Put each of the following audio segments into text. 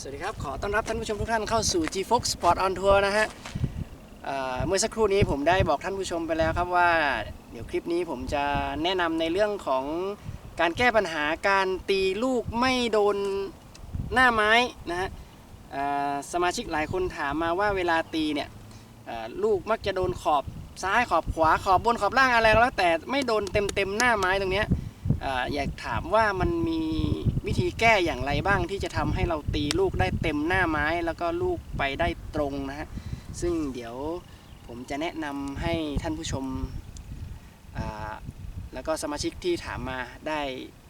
สวัสดีครับ ขอต้อนรับท่านผู้ชมทุกท่านเข้าสู่ G Fox Sport on Tour นะฮะเมื่อสักครู่นี้ผมได้บอกท่านผู้ชมไปแล้วครับว่า เดี๋ยวคลิปนี้ผมจะแนะนำในเรื่องของการแก้ปัญหาการตีลูกไม่โดนหน้าไม้นะฮะสมาชิกหลายคนถามมาว่าเวลาตีเนี่ยลูกมักจะโดนขอบซ้ายขอบขวาขอบบนขอบล่างอะไรแล้วแต่ไม่โดนเต็มเต็มหน้าไม้ตรงเนี้ยอยากถามว่ามันมี วิธีแก้อย่างไรบ้างที่จะทำให้เราตีลูกได้เต็มหน้าไม้แล้วก็ลูกไปได้ตรงนะฮะซึ่งเดี๋ยวผมจะแนะนำให้ท่านผู้ชม แล้วก็สมาชิกที่ถามมาได้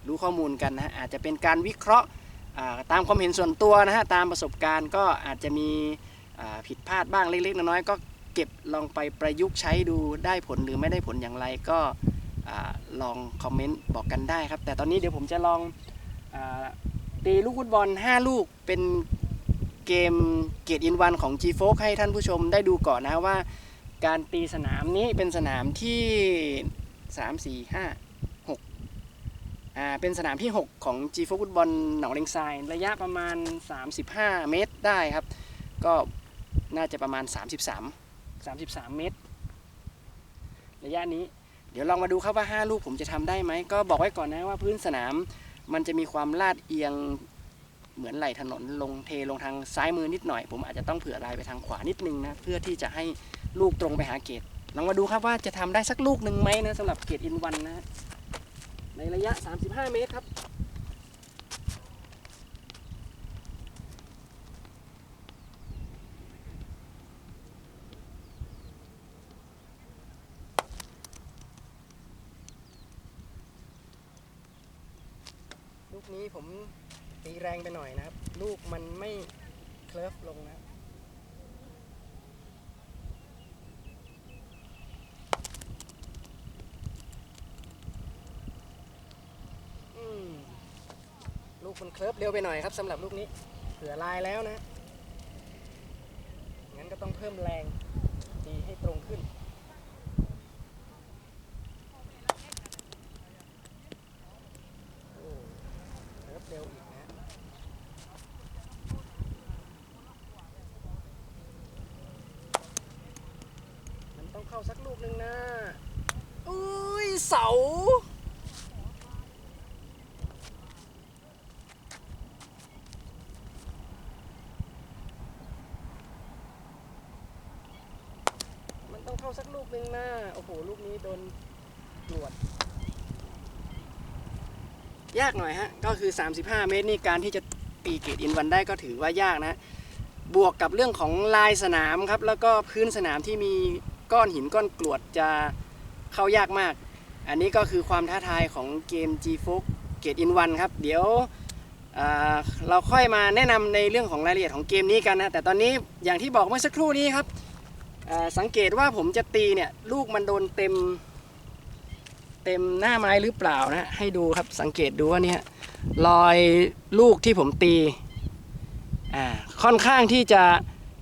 รู้ข้อมูลกันนะฮะอาจจะเป็นการวิเคราะห์ตามความเห็นส่วนตัวนะฮะตามประสบการณ์ก็อาจจะมีผิดพลาดบ้างเล็ก ๆ น้อยๆก็เก็บลองไปประยุกต์ใช้ดูได้ผลหรือไม่ได้ผลอย่างไรก็อลองคอมเมนต์บอกกันได้ครับ แต่ตอนนี้เดี๋ยวผมจะลอง ตีลูกฟุตบอล 5 ลูกเป็นเกมเกตอินวันของ g f o ให้ท่านผู้ชมได้ดูก่อนนะว่า การตีสนามนี้เป็นสนามที่ 3 4 5 6อ่าเป็นสนามที่ 6 ของ g f o ฟุตบอลหนองเลงทรายระยะประมาณ 35 เมตรได้ครับ ก็น่าจะประมาณ 33 33 เมตร ระยะนี้เดี๋ยวลองมาดูครับว่า 5 ลูกผมจะทำได้ไหมก็บอกไว้ก่อนนะว่าพื้นสนาม มันจะมีความลาดเอียงเหมือนไหลถนนลงเทลงทางซ้ายมือนิดหน่อย ผมอาจจะต้องเผื่อลายไปทางขวานิดนึงนะเพื่อที่จะให้ลูกตรงไปหาเกตลองมาดูครับว่าจะทำได้สักลูกหนึ่งไหมนะสำหรับเกตอินวันนะในระยะ 35 เมตรครับ ลูกนี้ผมตีแรงไปหน่อยนะครับ ลูกมันไม่เคลิฟลงนะครับอืมลูกมันเคลิฟเร็วไปหน่อยครับสำหรับลูกนี้เผื่อลายแล้วนะงั้นก็ต้องเพิ่มแรงตีให้ตรงขึ้น โอ้เทิร์ฟเร็วอีกนะ มันต้องเข้าสักลูกหนึ่งนะอุ้ยเสามันต้องเข้าสักลูกหนึ่งนะโอ้โห ลูกนี้โดนตรวจยากหน่อยฮะ ก็คือ 35 เมตรนี่การที่จะตีเกตอินวันได้ก็ถือว่ายากนะ บวกกับเรื่องของลายสนามครับ แล้วก็พื้นสนามที่มี ก้อนหินก้อนกรวดจะเข้ายากมาก อันนี้ก็คือความท้าทายของเกม G f o x เกตอินวันครับ เดี๋ยวเราค่อยมาแนะนำในเรื่องของรายละเอียดของเกมนี้กันนะ แต่ตอนนี้อย่างที่บอกเมื่อสักครู่นี้ครับสังเกตว่าผมจะตีเนี่ยลูกมันโดนเต็มเต็มหน้าไม้หรือเปล่านะให้ดูครับสังเกตดูว่าเนี่ยรอยลูกที่ผมตีอ่าค่อนข้างที่จะ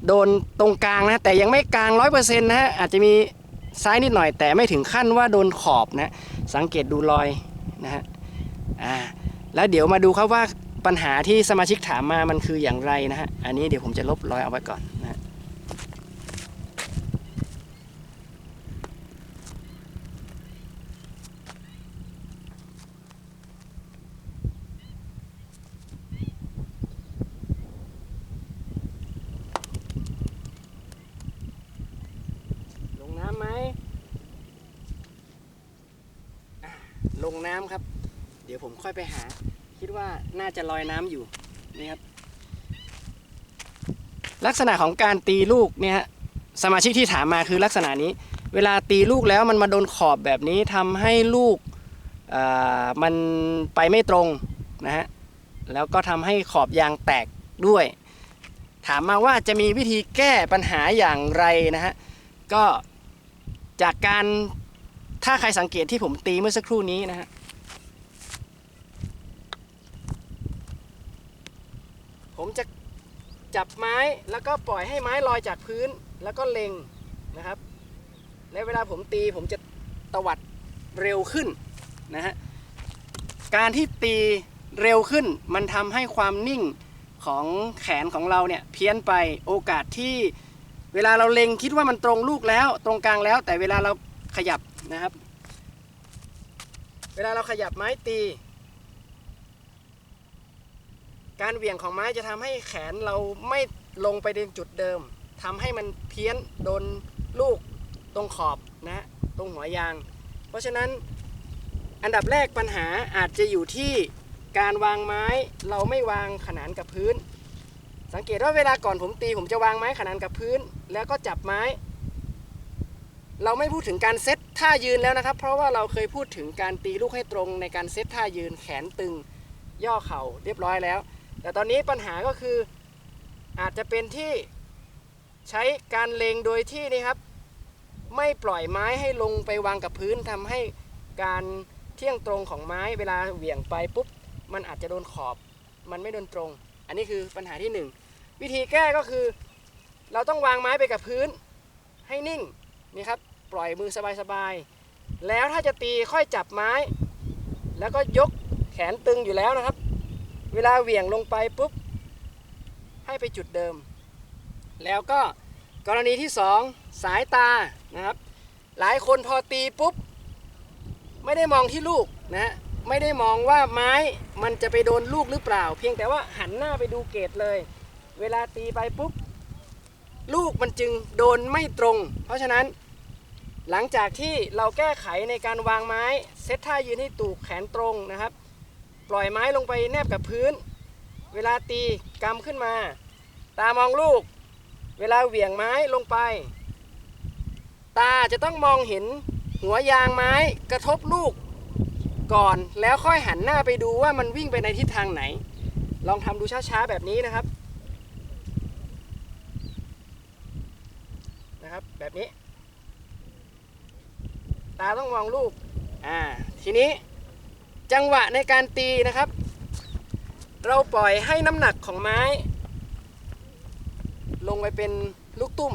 โดนตรงกลางนะ แต่ยังไม่กลางร้อยเปอร์เซ็นต์นะฮะอาจจะมีซ้ายนิดหน่อย แต่ไม่ถึงขั้นว่าโดนขอบนะ สังเกตดูรอยนะฮะอ่าแล้วเดี๋ยวมาดูครับว่าปัญหาที่สมาชิกถามมามันคืออย่างไรนะฮะอันนี้เดี๋ยวผมจะลบรอยเอาไว้ก่อนนะฮะ ลงน้ำไหมอะ ลงน้ำครับ เดี๋ยวผมค่อยไปหา คิดว่าน่าจะลอยน้ำอยู่นี่ครับ ลักษณะของการตีลูกเนี่ยฮะสมาชิกที่ถามมาคือลักษณะนี้ เวลาตีลูกแล้วมันมาโดนขอบแบบนี้ทำให้ลูกมันไปไม่ตรงนะฮะแล้วก็ทำให้ขอบยางแตกด้วย ถามมาว่าจะมีวิธีแก้ปัญหาอย่างไรนะฮะก็จากการ ถ้าใครสังเกตที่ผมตีเมื่อสักครู่นี้นะฮะผมจะจับไม้แล้วก็ปล่อยให้ไม้ลอยจากพื้นแล้วก็เล็งนะครับและเวลาผมตีผมจะตวัดเร็วขึ้นนะฮะการที่ตีเร็วขึ้นมันทำให้ความนิ่งของแขนของเราเนี่ยเพี้ยนไปโอกาสที่เวลาเราเล็งคิดว่ามันตรงลูกแล้วตรงกลางแล้ว แต่เวลาเราขยับ นะครับ เวลาเราขยับไม้ตี การเหวี่ยงของไม้จะทำให้แขนเราไม่ลงไปในจุดเดิมทำให้มันเพี้ยนโดนลูกตรงขอบนะฮะตรงหัวยาง เพราะฉะนั้นอันดับแรกปัญหาอาจจะอยู่ที่การวางไม้เราไม่วางขนานกับพื้น สังเกตว่าเวลาก่อนผมตีผมจะวางไม้ขนานกับพื้น แล้วก็จับไม้ เราไม่พูดถึงการเซตท่ายืนแล้วนะครับ เพราะว่าเราเคยพูดถึงการตีลูกให้ตรงในการเซตท่ายืนแขนตึง ย่อเข่าเรียบร้อยแล้ว แต่ตอนนี้ปัญหาก็คืออาจจะเป็นที่ใช้การเลงโดยที่นี่ครับ ไม่ปล่อยไม้ให้ลงไปวางกับพื้นทำให้การเที่ยงตรงของไม้เวลาเหวี่ยงไปปุ๊บ มันอาจจะโดนขอบ มันไม่โดนตรง อันนี้คือปัญหาที่หนึ่งวิธีแก้ก็คือ เราต้องวางไม้ไปกับพื้นให้นิ่ง นี่ครับปล่อยมือสบายๆแล้วถ้าจะตีค่อยจับไม้ แล้วก็ยกแขนตึงอยู่แล้วนะครับ เวลาเหวี่ยงลงไปปุ๊บให้ไปจุดเดิม แล้วก็กรณีที่สองสายตานะครับ หลายคนพอตีปุ๊บไม่ได้มองที่ลูกนะฮะไม่ได้มองว่าไม้มันจะไปโดนลูกหรือเปล่า เพียงแต่ว่าหันหน้าไปดูเกตเลย เวลาตีไปปุ๊บลูกมันจึงโดนไม่ตรง เพราะฉะนั้น หลังจากที่เราแก้ไขในการวางไม้ เซตท่ายืนให้ตูกแขนตรงนะครับ ปล่อยไม้ลงไปแนบกับพื้น เวลาตีกำขึ้นมา ตามองลูก เวลาเหวี่ยงไม้ลงไป ตาจะต้องมองเห็นหัวยางไม้กระทบลูกก่อนแล้วค่อยหันหน้าไปดูว่ามันวิ่งไปในทิศทางไหน ลองทำดูช้าๆแบบนี้นะครับนะครับแบบนี้ ตาต้องมองลูกอ่าทีนี้จังหวะในการตีนะครับ เราปล่อยให้น้ำหนักของไม้ ลงไปเป็นลูกตุ้ม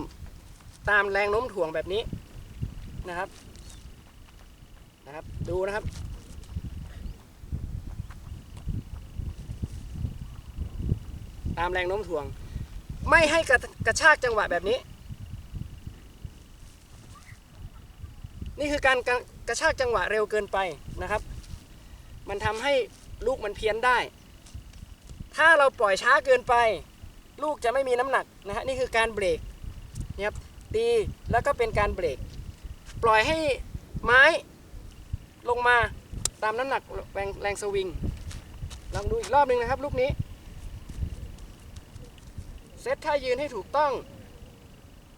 ตามแรงโน้มถ่วงแบบนี้นะครับนะครับ ดูนะครับตามแรงโน้มถ่วง ไม่ให้กระกระชากจังหวะแบบนี้ นี่คือการกระชากจังหวะเร็วเกินไปนะครับ มันทำให้ลูกมันเพี้ยนได้ ถ้าเราปล่อยช้าเกินไป ลูกจะไม่มีน้ำหนักนะฮะนี่คือการเบรกนี่ยครับตีแล้วก็เป็นการเบรก ปล่อยให้ไม้ลงมาตามน้ำหนักแรงแรงสวิงลองดูอีกรอบหนึ่งนะครับลูกนี้เซตท่ายืนให้ถูกต้อง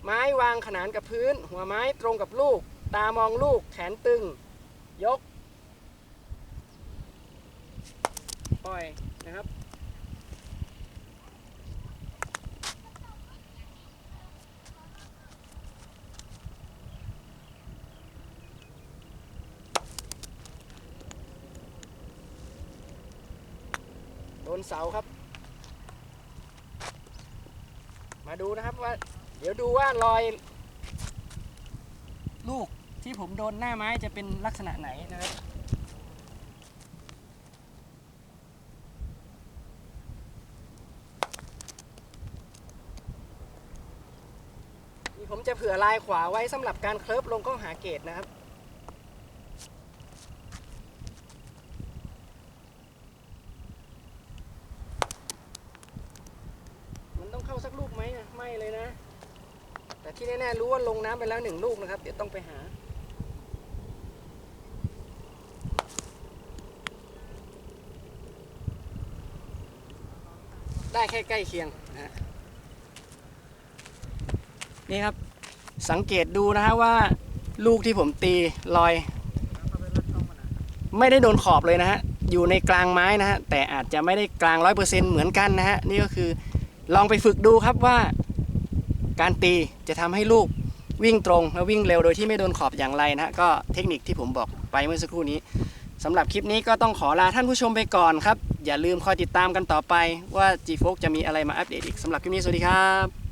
ไม้วางขนานกับพื้น หัวไม้ตรงกับลูก ตามองลูกแขนตึง ยก ปล่อยนะครับ โดนเสาครับ มาดูนะครับว่า เดี๋ยวดูว่ารอย ที่ผมโดนหน้าไม้จะเป็นลักษณะไหนนะครับผมจะเผื่อลายขวาไว้สำหรับการเคลิบลงกล้องหาเกตนะครับมันต้องเข้าสักลูกไหมอะไม่เลยนะ แต่ที่แน่ๆรู้ว่าลงน้ำไปแล้วหนึ่งลูกนะครับ เดี๋ยวต้องไปหา ได้แค่ใกล้เคียงนะฮะนี่ครับสังเกตดูนะฮะว่าลูกที่ผมตีลอย ไม่ได้โดนขอบเลยนะฮะอยู่ในกลางไม้นะฮะแต่อาจจะไม่ได้กลางร้อยเปอร์เซ็นต์เหมือนกันนะฮะนี่ก็คือลองไปฝึกดูครับว่า การตีจะทำให้ลูกวิ่งตรงและวิ่งเร็วโดยที่ไม่โดนขอบอย่างไรนะฮะก็เทคนิคที่ผมบอกไปเมื่อสักครู่นี้ สำหรับคลิปนี้ก็ต้องขอลาท่านผู้ชมไปก่อนครับ อย่าลืมคอยติดตามกันต่อไปว่า G f o จะมีอะไรมาอัปเดตอีกสำหรับคลิปนี้สวัสดีครับ